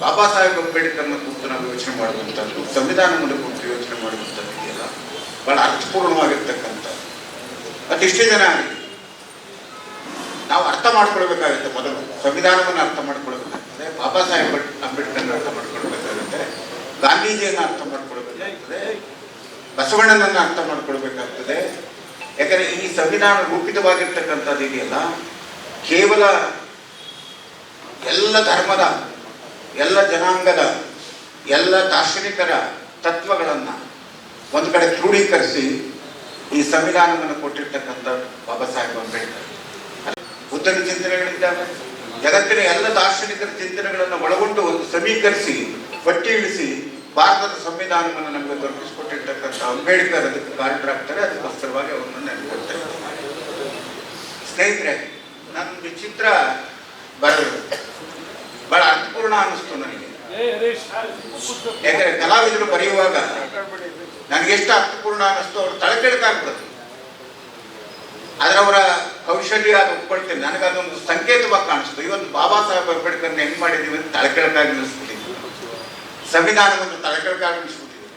ಬಾಬಾ ಸಾಹೇಬ್ ಅಂಬೇಡ್ಕರ್ನ ಕುರಿತು ನಾವು ಯೋಚನೆ ಮಾಡುವಂಥದ್ದು ಸಂವಿಧಾನವನ್ನು ಕುರಿತು ಯೋಚನೆ ಮಾಡುವಂಥದ್ದು ಇದೆಯಲ್ಲ, ಬಹಳ ಮತ್ತೆ ಇಷ್ಟೇ ಜನ ನಾವು ಅರ್ಥ ಮಾಡ್ಕೊಳ್ಬೇಕಾಗುತ್ತೆ ಮೊದಲು. ಸಂವಿಧಾನವನ್ನು ಅರ್ಥ ಮಾಡ್ಕೊಳ್ಬೇಕಾಗ್ತದೆ, ಬಾಬಾ ಸಾಹೇಬ್ ಅಂಬೇಡ್ಕರ್ನ ಅರ್ಥ ಮಾಡ್ಕೊಳ್ಬೇಕಾಗುತ್ತೆ, ಗಾಂಧೀಜಿಯನ್ನು ಅರ್ಥ ಮಾಡ್ಕೊಳ್ಬೇಕಾಗ್ತದೆ, ಬಸವಣ್ಣನನ್ನು ಅರ್ಥ ಮಾಡ್ಕೊಳ್ಬೇಕಾಗ್ತದೆ. ಯಾಕಂದ್ರೆ ಈ ಸಂವಿಧಾನ ರೂಪಿತವಾಗಿರ್ತಕ್ಕಂಥದ್ದು ಇದೆಯಲ್ಲ, ಕೇವಲ ಎಲ್ಲ ಧರ್ಮದ ಎಲ್ಲ ಜನಾಂಗದ, ಎಲ್ಲ ದಾರ್ಶನಿಕರ ತತ್ವಗಳನ್ನು ಒಂದು ಕಡೆ ಕ್ರೋಢೀಕರಿಸಿ ಈ ಸಂವಿಧಾನವನ್ನು ಕೊಟ್ಟಿರ್ತಕ್ಕಂಥ ಬಾಬಾ ಸಾಹೇಬ್ ಅಂಬೇಡ್ಕರ್. ಬುದ್ಧನ ಚಿಂತನೆಗಳಿದ್ದಾವೆ. ಜಗತ್ತಿನ ಎಲ್ಲ ದಾರ್ಶನಿಕರ ಚಿಂತನೆಗಳನ್ನು ಒಳಗೊಂಡು ಒಂದು ಸಮೀಕರಿಸಿ ಪಟ್ಟಿ ಇಳಿಸಿ ಭಾರತದ ಸಂವಿಧಾನವನ್ನು ನಮಗೆ ದೊರಕಿಸಿಕೊಟ್ಟಿರ್ತಕ್ಕಂಥ ಅಂಬೇಡ್ಕರ್ ಅದಕ್ಕೆ ಕಾರಣರಾಗ್ತಾರೆ. ಅದಕ್ಕೋಸ್ಕರವಾಗಿ ಅವರನ್ನು ನೆನಪಿಡ್ತಾರೆ ಸ್ನೇಹಿತರೆ, ನನ್ನ ವಿಚಿತ್ರ ಬರೆದು ಬಹಳ ಅರ್ಥಪೂರ್ಣ ಅನ್ನಿಸ್ತು ನನಗೆ. ಯಾಕಂದ್ರೆ ಕಲಾವಿದರು ಬರೆಯುವಾಗ ನನಗೆ ಎಷ್ಟು ಅರ್ಥಪೂರ್ಣ ಅನ್ನಿಸ್ತು ಅವ್ರು ತಳಕೆಳಕಾಗ್ಬಿಡುತ್ತೆ ಆದ್ರೆ ಅವರ ಕೌಶಲ್ಯ ಅದು ಒಪ್ಕೊಳ್ತೇನೆ. ನನಗೆ ಅದೊಂದು ಸಂಕೇತವಾಗಿ ಕಾಣಿಸ್ತು. ಇವತ್ತು ಬಾಬಾ ಸಾಹೇಬ್ ಅಂಬೇಡ್ಕರ್ನ ಹೆಂಗ್ ಮಾಡಿದೀವಿ ಅಂತ ನಿಲ್ಲಿಸ್ಬಿಟ್ಟಿದ್ವಿ ಸಂವಿಧಾನವನ್ನು ತಳಕೆಳಕಾಗಿ ನಿಲ್ಲಿಸ್ಬಿಟ್ಟಿದ್ವಿ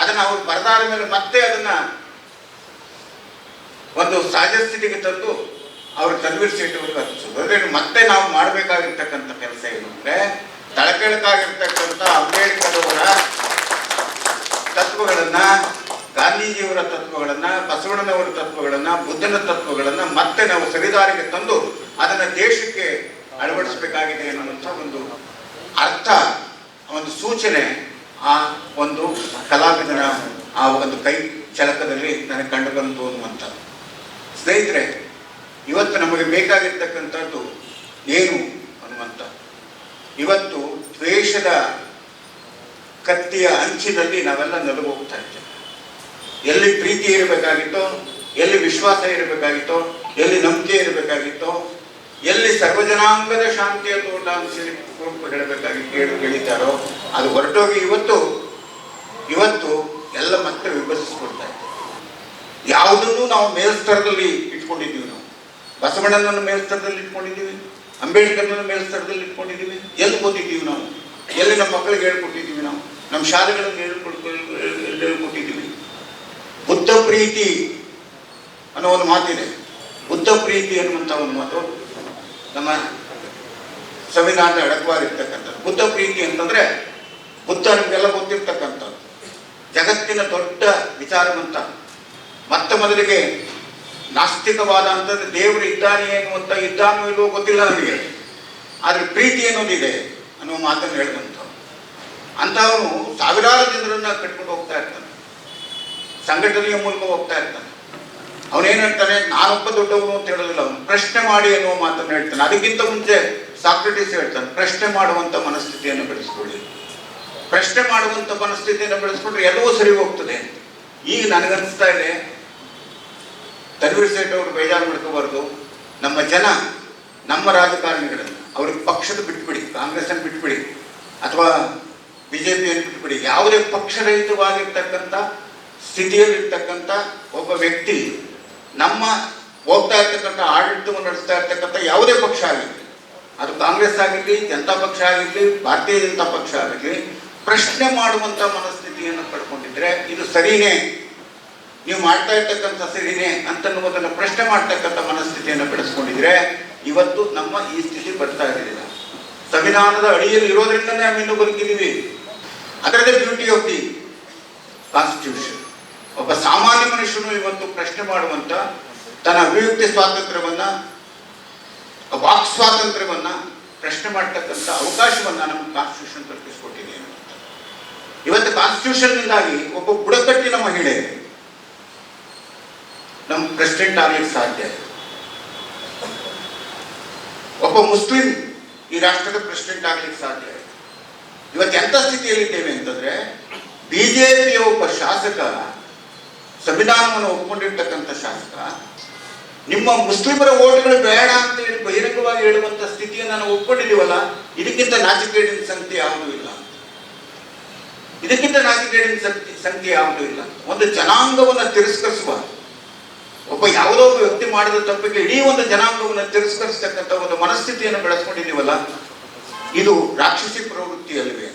ಅದನ್ನ ಅವ್ರು ಬರೆದಾದ ಮೇಲೆ ಮತ್ತೆ ಅದನ್ನ ಒಂದು ಸಹಜ ಸ್ಥಿತಿಗೆ ತಂದು ಅವ್ರ ತನ್ವೀರ್ ಸೇಠ್ ಹಚ್ಚಿದ್ರು ಮತ್ತೆ ನಾವು ಮಾಡಬೇಕಾಗಿರ್ತಕ್ಕಂಥ ತಳಕೆಳಕಾಗಿರ್ತಕ್ಕಂಥ ಅಂಬೇಡ್ಕರ್ ಅವರ ತತ್ವಗಳನ್ನ, ಗಾಂಧೀಜಿಯವರ ತತ್ವಗಳನ್ನ, ಬಸವಣ್ಣನವರ ತತ್ವಗಳನ್ನ, ಬುದ್ಧನ ತತ್ವಗಳನ್ನ ಮತ್ತೆ ನಾವು ಸರಿದಾರಿಗೆ ತಂದು ಅದನ್ನ ದೇಶಕ್ಕೆ ಅಳವಡಿಸಬೇಕಾಗಿದೆ ಅನ್ನುವಂಥ ಒಂದು ಅರ್ಥ, ಒಂದು ಸೂಚನೆ ಆ ಒಂದು ಕಲಾವಿದರ ಆ ಒಂದು ಕೈ ಚಲಕದಲ್ಲಿ ನನಗೆ ಕಂಡುಬಂತು ಅನ್ನುವಂಥದ್ದು. ಸ್ನೇಹಿತರೆ, ಇವತ್ತು ನಮಗೆ ಬೇಕಾಗಿರ್ತಕ್ಕಂಥದ್ದು ಏನು ಅನ್ನುವಂಥ ಇವತ್ತು ದ್ವೇಷದ ಕತ್ತಿಯ ಅಂಚಿನಲ್ಲಿ ನಾವೆಲ್ಲ ನಲುಗು ಹೋಗ್ತಾ ಇದ್ದೇವೆ. ಎಲ್ಲಿ ಪ್ರೀತಿ ಇರಬೇಕಾಗಿತ್ತೋ, ಎಲ್ಲಿ ವಿಶ್ವಾಸ ಇರಬೇಕಾಗಿತ್ತೋ, ಎಲ್ಲಿ ನಂಬಿಕೆ ಇರಬೇಕಾಗಿತ್ತೋ, ಎಲ್ಲಿ ಸರ್ವಜನಾಂಗದ ಶಾಂತಿಯ ತೋಟ ಅಂತ ಹೇಳಿ ಹೇಳಬೇಕಾಗಿ ಕೇಳಿ ಕೇಳಿದ್ದಾರೋ, ಅದು ಹೊರಟೋಗಿ ಇವತ್ತು ಇವತ್ತು ಎಲ್ಲ ಮತ್ತೆ ವಿಭಜಿಸ್ಕೊಳ್ತಾ ಇದೆ ಯಾವುದನ್ನು ನಾವು ಮೇಲ್ಸ್ತರದಲ್ಲಿ ಇಟ್ಕೊಂಡಿದ್ದೀವಿ ನಾವು? ಬಸವಣ್ಣನನ್ನು ಮೇಲ್ಸ್ತರದಲ್ಲಿ ಇಟ್ಕೊಂಡಿದ್ದೀವಿ, ಅಂಬೇಡ್ಕರ್ನನ್ನು ಮೇಲ್ಸ್ತರದಲ್ಲಿ ಇಟ್ಕೊಂಡಿದ್ದೀವಿ, ಎಲ್ಲಿ ಓದಿದ್ದೀವಿ ನಾವು? ಎಲ್ಲಿ ನಮ್ಮ ಮಕ್ಕಳಿಗೆ ಹೇಳ್ಕೊಟ್ಟಿದ್ದೀವಿ ನಾವು? ನಮ್ಮ ಶಾಲೆಗಳನ್ನು ಹೇಳ್ಕೊಟ್ಟಿದ್ದೀವಿ. ಬುದ್ಧ ಪ್ರೀತಿ ಅನ್ನೋ ಒಂದು ಮಾತಿದೆ. ಬುದ್ಧ ಪ್ರೀತಿ ಅನ್ನುವಂಥ ಒಂದು ಮಾತು ನಮ್ಮ ಸಂವಿಧಾನದ ಅಡಕವಾಗಿರ್ತಕ್ಕಂಥದ್ದು ಬುದ್ಧ ಪ್ರೀತಿ ಅಂತಂದ್ರೆ ಬುದ್ಧ ನಮಗೆಲ್ಲ ಗೊತ್ತಿರ್ತಕ್ಕಂಥದ್ದು. ಜಗತ್ತಿನ ದೊಡ್ಡ ವಿಚಾರವಂತ ಮತ್ತ ಮೊದಲಿಗೆ ನಾಸ್ತಿಕವಾದ ಅಂತಂದ್ರೆ ದೇವರು ಇದ್ದಾನೆ ಅನ್ನುವಂಥ ಇದ್ದಾನೋ ಇಲ್ಲವೋ ಗೊತ್ತಿಲ್ಲ ನನಗೆ ಆದರೆ ಪ್ರೀತಿ ಅನ್ನೋದಿದೆ. ಅನ್ನುವ ಮಾತನ್ನು ಹೇಳಿದಂಥವ್ರು ಅಂತವನು ಸಾವಿರಾರು ಜನರನ್ನ ಕಟ್ಕೊಂಡು ಹೋಗ್ತಾ ಇರ್ತಾನೆ. ಸಂಘಟನೆಯ ಮೂಲಕ ಹೋಗ್ತಾ ಇರ್ತಾನೆ. ಅವನೇನು ಹೇಳ್ತಾನೆ? ನಾನೊಬ್ಬ ದೊಡ್ಡವನು ಅಂತ ಹೇಳೋದಿಲ್ಲ ಅವನು. ಪ್ರಶ್ನೆ ಮಾಡಿ ಅನ್ನುವ ಮಾತನ್ನು ಹೇಳ್ತಾನೆ. ಅದಕ್ಕಿಂತ ಮುಂಚೆ ಸಾಕ್ರೆಟಿಸ್ ಹೇಳ್ತಾನೆ, ಪ್ರಶ್ನೆ ಮಾಡುವಂತ ಮನಸ್ಥಿತಿಯನ್ನು ಬೆಳೆಸ್ಕೊಳ್ಳಿ. ಪ್ರಶ್ನೆ ಮಾಡುವಂತ ಮನಸ್ಥಿತಿಯನ್ನು ಬೆಳೆಸ್ಕೊಂಡ್ರೆ ಎಲ್ಲವೂ ಸರಿ ಹೋಗ್ತದೆ. ಈಗ ನನಗನ್ನಿಸ್ತಾ ಇದೆ, ತನ್ವೀರ್ ಸೇಠ್ ಅವರು ಬೇಜಾರು ಮಾಡ್ಕೋಬಾರ್ದು. ನಮ್ಮ ಜನ, ನಮ್ಮ ರಾಜಕಾರಣಿಗಳನ್ನು ಅವ್ರಿಗೆ ಪಕ್ಷದ ಬಿಟ್ಬಿಡಿ ಕಾಂಗ್ರೆಸ್ ಅನ್ನು ಬಿಟ್ಬಿಡಿ, ಅಥವಾ ಬಿಜೆಪಿಯನ್ನು ಬಿಟ್ಬಿಡಿ. ಯಾವುದೇ ಪಕ್ಷರಹಿತವಾಗಿರ್ತಕ್ಕಂಥ ಸ್ಥಿತಿಯಲ್ಲಿರ್ತಕ್ಕಂಥ ಒಬ್ಬ ವ್ಯಕ್ತಿ ನಮ್ಮ ಹೋಗ್ತಾ ಇರ್ತಕ್ಕಂಥ ಆಡಳಿತವನ್ನು ನಡೆಸ್ತಾ ಇರ್ತಕ್ಕಂಥ ಯಾವುದೇ ಪಕ್ಷ ಆಗಿರಲಿ ಅದು ಕಾಂಗ್ರೆಸ್ ಆಗಿರಲಿ ಜನತಾ ಪಕ್ಷ ಆಗಿರಲಿ ಭಾರತೀಯ ಜನತಾ ಪಕ್ಷ ಆಗಿರಲಿ ಪ್ರಶ್ನೆ ಮಾಡುವಂಥ ಮನಸ್ಥಿತಿಯನ್ನು ಪಡ್ಕೊಂಡಿದ್ರೆ ಇದು ಸರಿನೇ ನೀವು ಮಾಡ್ತಾ ಇರ್ತಕ್ಕಂಥ ಸರಿನೇ ಅಂತನ್ನುವುದನ್ನು ಪ್ರಶ್ನೆ ಮಾಡ್ತಕ್ಕಂಥ ಮನಸ್ಥಿತಿಯನ್ನು ಬೆಳೆಸ್ಕೊಂಡಿದ್ರೆ ಇವತ್ತು ನಮ್ಮ ಈ ಸ್ಥಿತಿ ಬರ್ತಾ ಇರಲಿಲ್ಲ. ಸಂವಿಧಾನದ ಅಡಿಯಲ್ಲಿ ಇರೋದ್ರಿಂದನೇ ನಾವು ಇನ್ನೂ ಬದುಕಿದ್ದೀವಿ. ಅದರದೇ ಬ್ಯೂಟಿ ಆಫ್ ದಿ ಕಾನ್ಸ್ಟಿಟ್ಯೂಷನ್ ಒಬ್ಬ ಸಾಮಾನ್ಯ ಮನುಷ್ಯನು ಇವತ್ತು ಪ್ರಶ್ನೆ ಮಾಡುವಂತ ತನ್ನ ಅಭಿವ್ಯಕ್ತಿ ಸ್ವಾತಂತ್ರ್ಯವನ್ನ, ವಾಕ್ ಸ್ವಾತಂತ್ರ್ಯವನ್ನ ಪ್ರಶ್ನೆ ಮಾಡ್ತಕ್ಕಂಥ ಅವಕಾಶವನ್ನ ನಮ್ಮ ಕಾನ್ಸ್ಟಿಟ್ಯೂಷನ್ ಕಲ್ಪಿಸಿಕೊಟ್ಟಿದೆ. ಇವತ್ತು ಕಾನ್ಸ್ಟಿಟ್ಯೂಷನ್ನಿಂದಾಗಿ ಒಬ್ಬ ಬುಡಕಟ್ಟಿನ ಮಹಿಳೆ ನಮ್ಮ ಪ್ರೆಸಿಡೆಂಟ್ ಆಗ್ಲಿಕ್ಕೆ ಸಾಧ್ಯ ಒಬ್ಬ ಮುಸ್ಲಿಂ ಈ ರಾಷ್ಟ್ರದ ಪ್ರೆಸಿಡೆಂಟ್ ಆಗ್ಲಿಕ್ಕೆ ಸಾಧ್ಯ ಇವತ್ತು ಎಂಥ ಸ್ಥಿತಿಯಲ್ಲಿದ್ದೇವೆ ಅಂತಂದ್ರೆ, ಬಿಜೆಪಿಯ ಒಬ್ಬ ಶಾಸಕ, ಸಂವಿಧಾನವನ್ನು ಒಪ್ಪಿಕೊಂಡಿರ್ತಕ್ಕಂಥ ಶಾಸಕ, ನಿಮ್ಮ ಮುಸ್ಲಿಮರ ಓಟ್ಗಳು ಬೇಡ ಅಂತ ಹೇಳಿ ಬಹಿರಂಗವಾಗಿ ಹೇಳುವಂತ ಸ್ಥಿತಿಯನ್ನು ನಾವು ಒಪ್ಪಿಕೊಂಡಿದ್ದೀವಲ್ಲ ಇದಕ್ಕಿಂತ ನಾಚಿಕೇಡಿನ ಸಂಖ್ಯೆ ಯಾವುದೂ ಇಲ್ಲ. ಇದಕ್ಕಿಂತ ನಾಚಿಕೇಡಿನ ಸಂಖ್ಯೆ ಯಾವುದೂ ಇಲ್ಲ. ಒಂದು ಜನಾಂಗವನ್ನು ತಿರಸ್ಕರಿಸುವ ಯಾವುದೋ ಒಬ್ಬ ವ್ಯಕ್ತಿ ಮಾಡಿದ ತಪ್ಪಿಗೆ ಇಡೀ ಒಂದು ಜನಾಂಗವನ್ನು ತಿರಸ್ಕರಿಸ್ತಕ್ಕಂಥ ಒಂದು ಮನಸ್ಥಿತಿಯನ್ನು ಬೆಳೆಸ್ಕೊಂಡಿದ್ದೀವಲ್ಲ, ಇದು ರಾಕ್ಷಸಿ ಪ್ರವೃತ್ತಿ ಅಲ್ವೇ